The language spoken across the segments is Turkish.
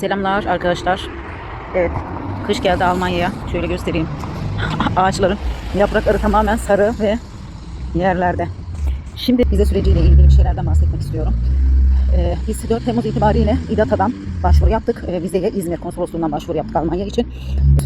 Selamlar arkadaşlar. Evet, kış geldi Almanya'ya. Şöyle göstereyim. Ağaçların yaprakları tamamen sarı ve yerlerde. Şimdi vize süreciyle ilgili bir şeylerden bahsetmek istiyorum. Ee, biz 4 Temmuz itibariyle İDATA'dan başvuru yaptık. Ee, vizeye İzmir konsolosluğundan başvuru yaptık Almanya için.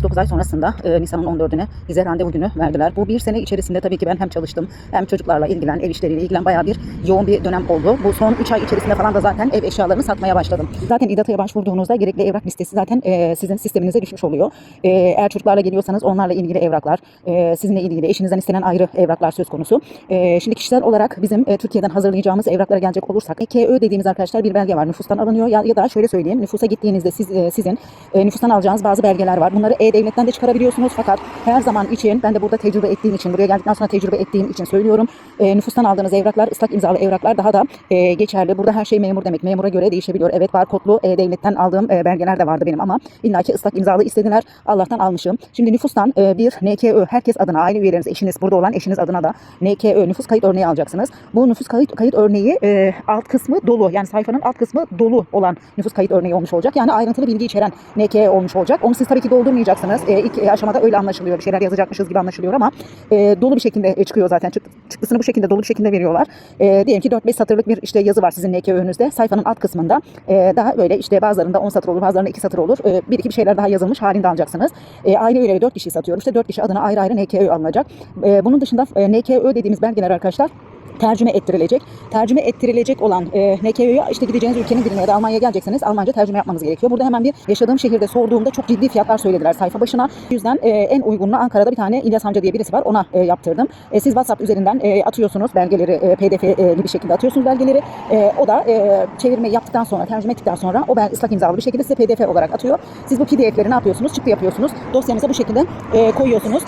9 ay sonrasında e, Nisan'ın 14'üne bize randevu günü verdiler. Bu bir sene içerisinde tabii ki ben hem çalıştım hem çocuklarla ilgilen, ev işleriyle ilgilen bayağı bir yoğun bir dönem oldu. Bu son 3 ay içerisinde falan da zaten ev eşyalarını satmaya başladım. Zaten İDATA'ya başvurduğunuzda gerekli evrak listesi zaten e, sizin sisteminize düşmüş oluyor. E, eğer çocuklarla geliyorsanız onlarla ilgili evraklar, e, sizinle ilgili eşinizden istenen ayrı evraklar söz konusu. E, şimdi kişisel olarak bizim e, Türkiye'den hazırlayacağımız evraklara gelecek olursak KÖ dediğimiz arkadaşlar bir belge var. Nüfustan alınıyor ya, ya da şöyle söyleyeyim nüfusa gittiğinizde siz e, sizin e, nüfustan alacağınız bazı belgeler var. Bunları e-devletten de çıkarabiliyorsunuz fakat her zaman için ben de burada tecrübe ettiğim için buraya geldikten sonra tecrübe ettiğim için söylüyorum. E, nüfustan aldığınız evraklar ıslak imzalı evraklar daha da e, geçerli. Burada her şey memur demek. Memura göre değişebiliyor. Evet barkodlu e-devletten aldığım e, belgeler de vardı benim ama illaki ıslak imzalı istediler. Allah'tan almışım. Şimdi nüfustan e, bir NKÖ herkes adına aile üyeleriniz eşiniz burada olan eşiniz adına da NKÖ nüfus kayıt örneği alacaksınız. Bu nüfus kayıt kayıt örneği e, alt kısmı dolu. Yani sayfanın alt kısmı dolu olan nüfus kayıt örneği olmuş olacak. Yani ayrıntılı bilgi içeren NKÖ olmuş olacak. Onu siz tabii ki doldurmayacaksınız. E, ilk aşamada öyle anlaşılıyor. Bir şeyler yazacakmışız gibi anlaşılıyor ama e, dolu bir şekilde e, çıkıyor zaten. Çık, çıktısını bu şekilde dolu bir şekilde veriyorlar. E, diyelim ki 4-5 satırlık bir işte yazı var sizin NKÖ'nüzde. Sayfanın alt kısmında e, daha böyle işte bazılarında 10 satır olur, bazılarında 2 satır olur. E, bir iki bir şeyler daha yazılmış halinde alacaksınız. E, aile üyeleri 4 kişi satıyor. İşte 4 kişi adına ayrı ayrı NKÖ alınacak. E, bunun dışında e, NKÖ dediğimiz belgeler arkadaşlar tercüme ettirilecek. Tercüme ettirilecek olan e, NKÖ'ye işte gideceğiniz ülkenin diline ya da Almanya'ya gelecekseniz Almanca tercüme yapmanız gerekiyor. Burada hemen bir yaşadığım şehirde sorduğumda çok ciddi fiyatlar söylediler sayfa başına. O yüzden e, en uygununu Ankara'da bir tane İlyas Amca diye birisi var. Ona e, yaptırdım. E, siz WhatsApp üzerinden e, atıyorsunuz belgeleri e, PDF e, gibi şekilde atıyorsunuz belgeleri. E, o da e, çevirme yaptıktan sonra, tercüme ettikten sonra o ben ıslak imzalı bir şekilde size PDF olarak atıyor. Siz bu PDF'leri ne yapıyorsunuz? Çıktı yapıyorsunuz. Dosyanıza bu şekilde e, koyuyorsunuz.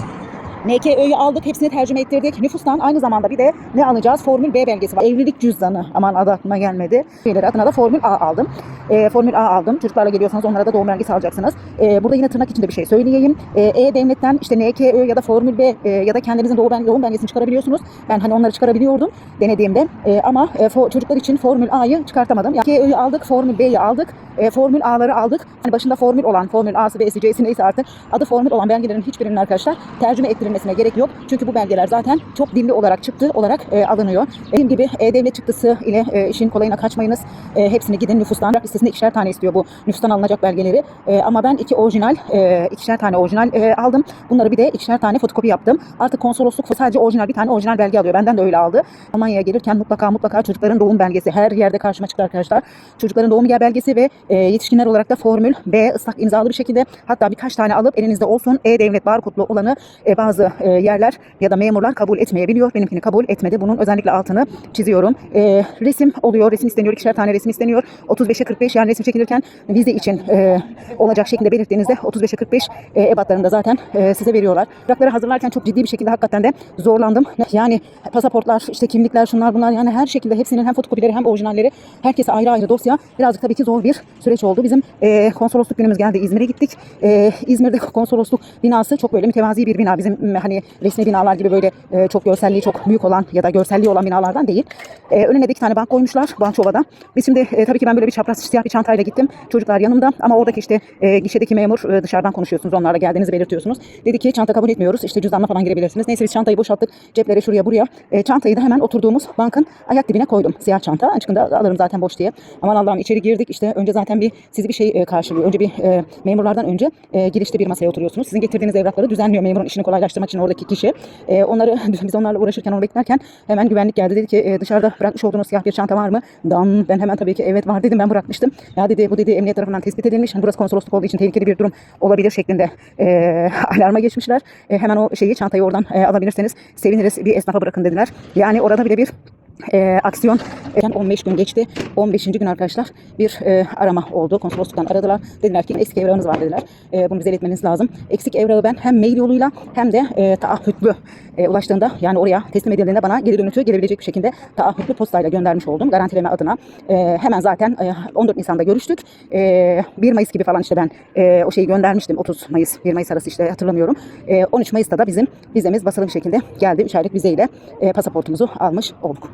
NKÖ'yü aldık, hepsini tercüme ettirdik. Nüfustan aynı zamanda bir de ne alacağız? Formül B belgesi var. Evlilik cüzdanı. Aman adı aklıma gelmedi. Şeyleri adına da Formül A aldım. E, Formül A aldım. Çocuklarla geliyorsanız onlara da doğum belgesi alacaksınız. E, burada yine tırnak içinde bir şey söyleyeyim. E, E-Devlet'ten işte NKÖ ya da Formül B e, ya da kendinizin doğum, belge, doğum belgesini çıkarabiliyorsunuz. Ben hani onları çıkarabiliyordum denediğimde. E, ama e, fo- çocuklar için Formül A'yı çıkartamadım. Yani NKÖ'yü aldık, Formül B'yi aldık. E, Formül A'ları aldık. Hani başında Formül olan, Formül A'sı, B'si, C'si neyse artık adı Formül olan belgelerin hiçbirinin arkadaşlar tercüme ettirilmesine gerek yok. Çünkü bu belgeler zaten çok dilli olarak çıktı olarak e, alınıyor. Dediğim gibi e-devlet çıktısı ile e, işin kolayına kaçmayınız. E, hepsini gidin nüfustan. Listesinde ikişer tane istiyor bu nüfustan alınacak belgeleri. E, ama ben iki orijinal, e, ikişer tane orijinal e, aldım. Bunları bir de ikişer tane fotokopi yaptım. Artık konsolosluk sadece orijinal bir tane orijinal belge alıyor. Benden de öyle aldı. Almanya'ya gelirken mutlaka mutlaka çocukların doğum belgesi her yerde karşıma çıktı arkadaşlar. Çocukların doğum belgesi ve e, yetişkinler olarak da formül B ıslak imzalı bir şekilde hatta birkaç tane alıp elinizde olsun. E-Devlet barkodlu olanı e, bazı e, yerler ya da memurlar kabul etmeyebiliyor. Benimkini kabul etmedi. Bunun özellikle altını çiziyorum. E, resim oluyor. Resim isteniyor. İkişer tane resim isteniyor. 35'e 45 yani resim çekilirken vize için e, olacak şekilde belirttiğinizde 35'e 45 e, ebatlarında zaten e, size veriyorlar. Evrakları hazırlarken çok ciddi bir şekilde hakikaten de zorlandım. Yani pasaportlar, işte kimlikler, şunlar bunlar yani her şekilde hepsinin hem fotokopileri hem orijinalleri herkese ayrı ayrı dosya. Birazcık tabii ki zor bir süreç oldu. Bizim e, konsolosluk günümüz geldi. İzmir'e gittik. E, İzmir'de konsolosluk binası çok böyle mütevazi bir bina. Bizim hani resmi binalar gibi böyle e, çok görselliği çok büyük olan ya da görselliği olan binalardan değil. E, önüne de iki tane bank koymuşlar Bançova'da. Biz şimdi e, tabii ki ben böyle bir çapraz siyah bir çantayla gittim. Çocuklar yanımda ama oradaki işte e, gişedeki memur e, dışarıdan konuşuyorsunuz. Onlarla geldiğinizi belirtiyorsunuz. Dedi ki çanta kabul etmiyoruz. İşte cüzdanla falan girebilirsiniz. Neyse biz çantayı boşalttık. Ceplere şuraya buraya. E, çantayı da hemen oturduğumuz bankın ayak dibine koydum. Siyah çanta. Çıkında alırım zaten boş diye. Aman Allah'ım içeri girdik. İşte önce zaten bir sizi bir şey e, karşılıyor. Önce bir e, memurlardan önce e, girişte bir masaya oturuyorsunuz. Sizin getirdiğiniz evrakları düzenliyor memurun işini kolaylaştırmak için oradaki kişi. E, onları biz onlarla uğraşırken onu beklerken hemen güvenlik geldi. Dedi ki e, dışarıda bırakmış olduğunuz siyah bir çanta var mı? Dan ben hemen tabii ki evet var dedim. Ben bırakmıştım. Ya dedi bu dedi emniyet tarafından tespit edilmiş. Hani burası konsolosluk olduğu için tehlikeli bir durum olabilir şeklinde e, alarma geçmişler. E, hemen o şeyi çantayı oradan e, alabilirseniz seviniriz. Bir esnafa bırakın dediler. Yani orada bile bir e, aksiyon e, 15 gün geçti. 15. gün arkadaşlar bir e, arama oldu. Konsolosluktan aradılar. Dediler ki eski evrağınız var dediler. E, bunu bize iletmeniz lazım. Eksik evrağı ben hem mail yoluyla hem de e, taahhütlü e, ulaştığında yani oraya teslim edildiğinde bana geri dönütü gelebilecek bir şekilde taahhütlü postayla göndermiş oldum. Garantileme adına. E, hemen zaten e, 14 Nisan'da görüştük. E, 1 Mayıs gibi falan işte ben e, o şeyi göndermiştim. 30 Mayıs 1 Mayıs arası işte hatırlamıyorum. E, 13 Mayıs'ta da bizim vizemiz basılı bir şekilde geldi. 3 aylık vizeyle e, pasaportumuzu almış olduk.